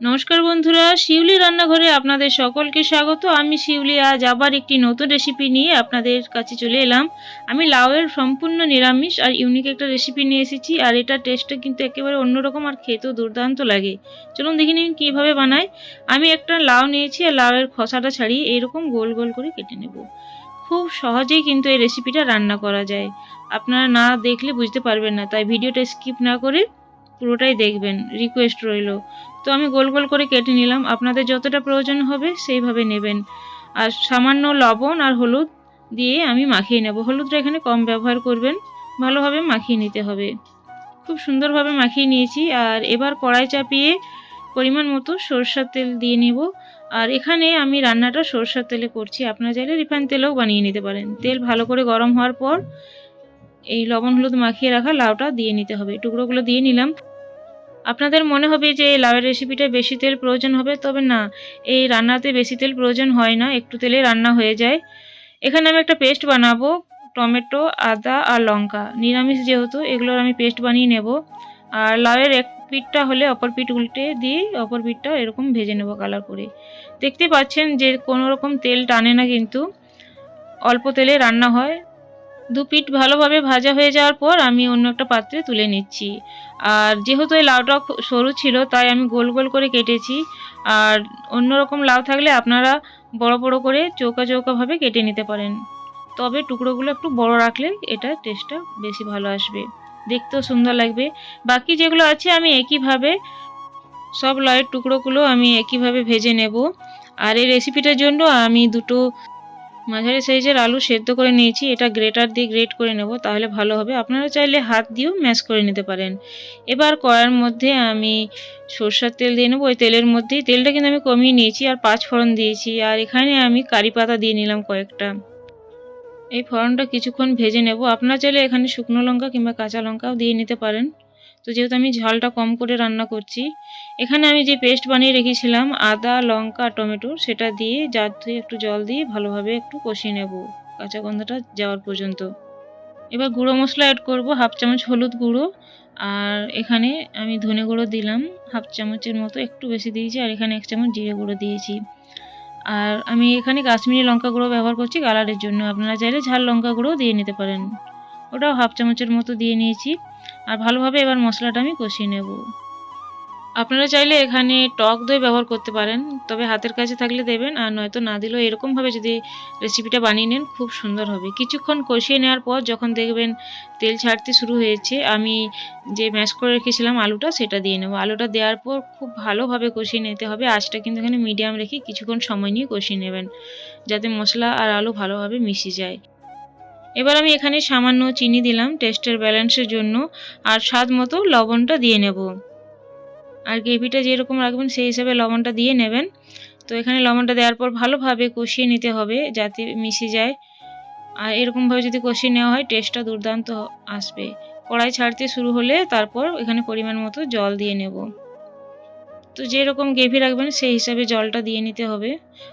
নমস্কার বন্ধুরা, শিউলি রান্নাঘরে আপনাদের সকলকে স্বাগত। আমি শিউলি, আজ আবার একটি নতুন রেসিপি নিয়ে আপনাদের কাছে চলে এলাম। আমি লাউয়ের সম্পূর্ণ নিরামিষ আর ইউনিক একটা রেসিপি নিয়ে এসেছি আর এটা টেস্টটা কিন্তু একেবারে অন্যরকম আর খেতেও দুর্দান্ত লাগে। চলুন দেখে নিন কীভাবে বানাই। আমি একটা লাউ নিয়েছি আর লাউয়ের খোসাটা ছাড়িয়ে এরকম গোল গোল করে কেটে নেব। খুব সহজেই কিন্তু এই রেসিপিটা রান্না করা যায়। আপনারা না দেখলে বুঝতে পারবেন না, তাই ভিডিওটা স্কিপ না করে পুরোটাই দেখবেন রিকোয়েস্ট রইল। তো আমি গোল গোল করে কেটে নিলাম, আপনাদের যতটা প্রয়োজন হবে সেইভাবে নেবেন। আর সামান্য লবণ আর হলুদ দিয়ে আমি মাখিয়ে নেব। হলুদটা এখানে কম ব্যবহার করবেন, ভালোভাবে মাখিয়ে নিতে হবে। খুব সুন্দরভাবে মাখিয়ে নিয়েছি, আর এবার কড়াই চাপিয়ে পরিমাণ মতো সরষার তেল দিয়ে নিব। আর এখানে আমি রান্নাটা সরষার তেলে করছি। আপনারা চাইলে রিফাইন তেলেও বানিয়ে নিতে পারেন। তেল ভালো করে গরম হওয়ার পর এই লবণ হলুদ মাখিয়ে রাখা লাউটা দিয়ে নিতে হবে। টুকরোগুলো দিয়ে নিলাম। আপনাদের মনে হবে যে এই লাউয়ের রেসিপিটা বেশি তেল প্রয়োজন হবে, তবে না, এই রান্নাতে বেশি তেল প্রয়োজন হয় না, একটু তেলে রান্না হয়ে যায়। এখানে আমি একটা পেস্ট বানাবো, টমেটো, আদা আর লঙ্কা। নিরামিষ যেহেতু, এগুলোর আমি পেস্ট বানিয়ে নেব। আর লাউয়ের এক পিঠটা হলে অপর পিঠ উল্টে দিয়ে অপর পিঠটা এরকম ভেজে নেব কালার করে। দেখতে পাচ্ছেন যে কোনো রকম তেল টানে না কিন্তু, অল্প তেলে রান্না হয়। দু পিঠ ভালোভাবে ভাজা হয়ে যাওয়ার পর আমি অন্য একটা পাত্রে তুলে নিচ্ছি। আর যেহেতু এই লাউটা সরু ছিল, তাই আমি গোল গোল করে কেটেছি। আর অন্য রকম লাউ থাকলে আপনারা বড় বড় করে চৌকা চৌকাভাবে কেটে নিতে পারেন। তবে টুকরোগুলো একটু বড় রাখলে এটা টেস্টটা বেশি ভালো আসবে। দেখতেও সুন্দর লাগবে। বাকি যেগুলো আছে আমি একইভাবে সব লয়ের টুকরোগুলো আমি একইভাবে ভেজে নেব। আর এই রেসিপিটার জন্য আমি দুটো মাঝারি সাইজের আলু সেদ্ধ করে নিয়েছি, এটা গ্রেটার দিয়ে গ্রেট করে নেব, তাহলে ভালো হবে। আপনারা চাইলে হাত দিয়েও ম্যাশ করে নিতে পারেন। এবার কড়ার মধ্যে আমি সরষার তেল দিয়ে নেব, ওই তেলের মধ্যেই তেলটা কিন্তু আমি কমিয়ে নিয়েছি আর পাঁচ ফোড়ন দিয়েছি, আর এখানে আমি কারি পাতা দিয়ে নিলাম কয়েকটা। এই ফোড়নটা কিছুক্ষণ ভেজে নেব। আপনারা চাইলে এখানে শুকনো লঙ্কা কিংবা কাঁচা লঙ্কাও দিয়ে নিতে পারেন। তো যেহেতু আমি ঝালটা কম করে রান্না করছি, এখানে আমি যে পেস্ট বানিয়ে রেখেছিলাম, আদা, লঙ্কা, টমেটো, সেটা দিয়ে জার ধুয়ে একটু জল দিয়ে ভালোভাবে একটু কষিয়ে নেব কাঁচা গন্ধটা যাওয়ার পর্যন্ত। এবার গুঁড়ো মশলা অ্যাড করব হাফ চামচ হলুদ গুঁড়ো, আর এখানে আমি ধনে গুঁড়ো দিলাম, হাফ চামচের মতো একটু বেশি দিয়েছি, আর এখানে এক চামচ জিরে গুঁড়ো দিয়েছি। আর আমি এখানে কাশ্মীরি লঙ্কা গুঁড়ো ব্যবহার করছি কালারের জন্য, আপনারা চাইলে ঝাল লঙ্কা গুঁড়োও দিয়ে নিতে পারেন। ওটাও হাফ চামচের মতো দিয়ে নিয়েছি। আর ভালোভাবে এবার মশলাটা আমি কষিয়ে নেব। আপনারা চাইলে এখানে টক দই ব্যবহার করতে পারেন, তবে হাতের কাছে থাকলে দেবেন আর নয়তো না দিলেও এরকমভাবে যদি রেসিপিটা বানিয়ে নেন, খুব সুন্দর হবে। কিছুক্ষণ কষিয়ে নেওয়ার পর যখন দেখবেন তেল ছাড়তে শুরু হয়েছে, আমি যে ম্যাশ করে রেখেছিলাম আলুটা সেটা দিয়ে নেব। আলুটা দেওয়ার পর খুব ভালোভাবে কষিয়ে নিতে হবে, আঁচটা কিন্তু এখানে মিডিয়াম রেখে কিছুক্ষণ সময় নিয়ে কষিয়ে নেবেন, যাতে মশলা আর আলু ভালোভাবে মিশে যায়। এবার আমি এখানে সামান্য চিনি দিলাম টেস্টের ব্যালেন্সের জন্য, আর স্বাদ মতো লবণটা দিয়ে নেব। আর গ্রেভিটা যেরকম রাখবেন, সেই হিসাবে লবণটা দিয়ে নেবেন। তো এখানে লবণটা দেওয়ার পর ভালোভাবে কষিয়ে নিতে হবে যাতে মিশে যায়। আর এরকমভাবে যদি কষিয়ে নেওয়া হয় টেস্টটা দুর্দান্ত আসবে। কড়াই ছাড়তে শুরু হলে তারপর এখানে পরিমাণ মতো জল দিয়ে নেব। তো যেরকম গ্রেভি রাখবেন সেই হিসাবে জলটা দিয়ে নিতে হবে।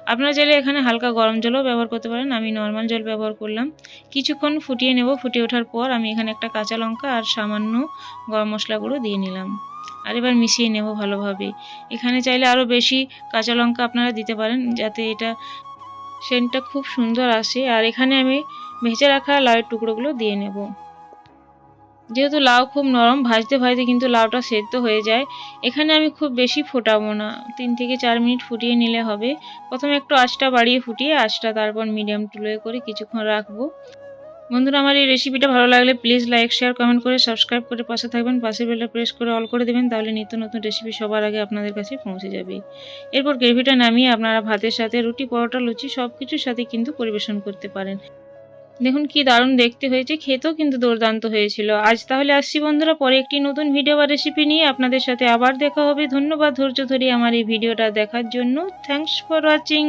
আপনারা চাইলে এখানে হালকা গরম জলও ব্যবহার করতে পারেন। আমি নর্মাল জল ব্যবহার করলাম। কিছুক্ষণ ফুটিয়ে নেব। ফুটিয়ে ওঠার পর আমি এখানে একটা কাঁচা লঙ্কা আর সামান্য গরম মশলা গুঁড়ো দিয়ে নিলাম। আর এবার মিশিয়ে নেব ভালোভাবে। এখানে চাইলে আরও বেশি কাঁচা লঙ্কা আপনারা দিতে পারেন যাতে এটা সেন্টটা খুব সুন্দর আসে। আর এখানে আমি ভেজে রাখা লাউয়ের টুকরোগুলো দিয়ে নেব। যেহেতু লাউ খুব নরম, ভাজতে ভাজতে কিন্তু লাউটা সেদ্ধ হয়ে যায়। এখানে আমি খুব বেশি ফোটাবো না। তিন থেকে চার মিনিট ফুটিয়ে নিলে হবে। প্রথমে একটু আঁচটা বাড়িয়ে ফুটিয়ে আঁচটা তারপর মিডিয়াম টুলে করে কিছুক্ষণ রাখব। বন্ধুরা, আমার এই রেসিপিটা ভালো লাগলে প্লিজ লাইক, শেয়ার, কমেন্ট করে সাবস্ক্রাইব করে পাশে থাকবেন। পাশে বেলটা প্রেস করে অল করে দেবেন, তাহলে নিত্য নতুন রেসিপি সবার আগে আপনাদের কাছে পৌঁছে যাবে। এরপর গ্রেভিটা নামিয়ে আপনারা ভাতের সাথে রুটি, পরোটা, লুচি সব কিছুর সাথে কিন্তু পরিবেশন করতে পারেন। দেখুন কি দারুণ দেখতে হয়েছে, খেতেও কিন্তু দুর্দান্ত হয়েছিল। আজ তাহলে আসছি বন্ধুরা, পরে একটি নতুন ভিডিও বা রেসিপি নিয়ে আপনাদের সাথে আবার দেখা হবে। ধন্যবাদ ধৈর্য ধরে আমার এই ভিডিওটা দেখার জন্য। Thanks for watching